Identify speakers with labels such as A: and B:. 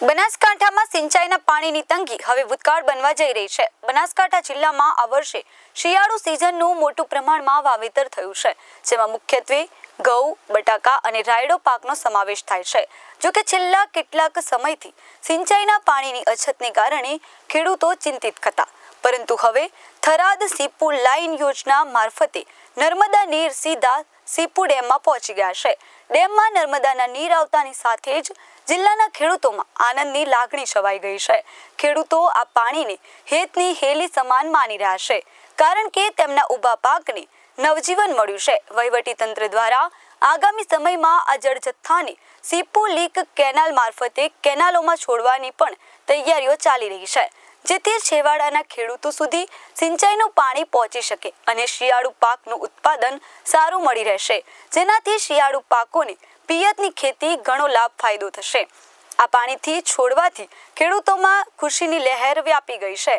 A: બનાસકાંઠામાં સિંચાઈના પાણીની તંગી હવે ભૂતકાળ બનવા જઈ રહી છે. બનાસકાંઠા જિલ્લામાં આ વર્ષે શિયાળુ સિઝનનું મોટું પ્રમાણમાં વાવેતર થયું છે, જેમાં મુખ્યત્વે ઘઉં, બટાકા અને રાયડો પાકનો સમાવેશ થાય છે. જો કે છેલ્લા કેટલાક સમયથી સિંચાઈના પાણીની અછતને કારણે ખેડૂતો ચિંતિત હતા પરંતુ હવે થરાદ સીપુ લાઇન યોજના મારફતે નર્મદા નીર સીધા સીપુ ડેમમાં પહોંચી ગયા છે. ડેમમાં નર્મદાના નીર આવતાની સાથે જ જિલ્લાના ખેડૂતોમાં આનંદની લાગણી છવાઈ ગઈ છે. ખેડૂતો આ પાણીને હેતની હેલી સમાન માની રહ્યા છે, કારણ કે તેમના ઊભા પાકને નવજીવન મળ્યું છે. વહીવટી તંત્ર દ્વારા આગામી સમયમાં આ જળ જથ્થાને સીપુ લીક કેનાલ મારફતે કેનાલોમાં છોડવાની પણ તૈયારીઓ ચાલી રહી છે. જેથી છેવાડાના ખેડૂતો સુધી સિંચાઈનું પાણી પહોંચી શકે અને શિયાળુ પાકનું ઉત્પાદન સારું મળી રહેશે. જેનાથી શિયાળુ પાકોને પિયતની ખેતી ઘણો લાભ ફાયદો થશે. આ પાણીથી છોડવાથી ખેડૂતોમાં ખુશીની લહેર વ્યાપી ગઈ છે.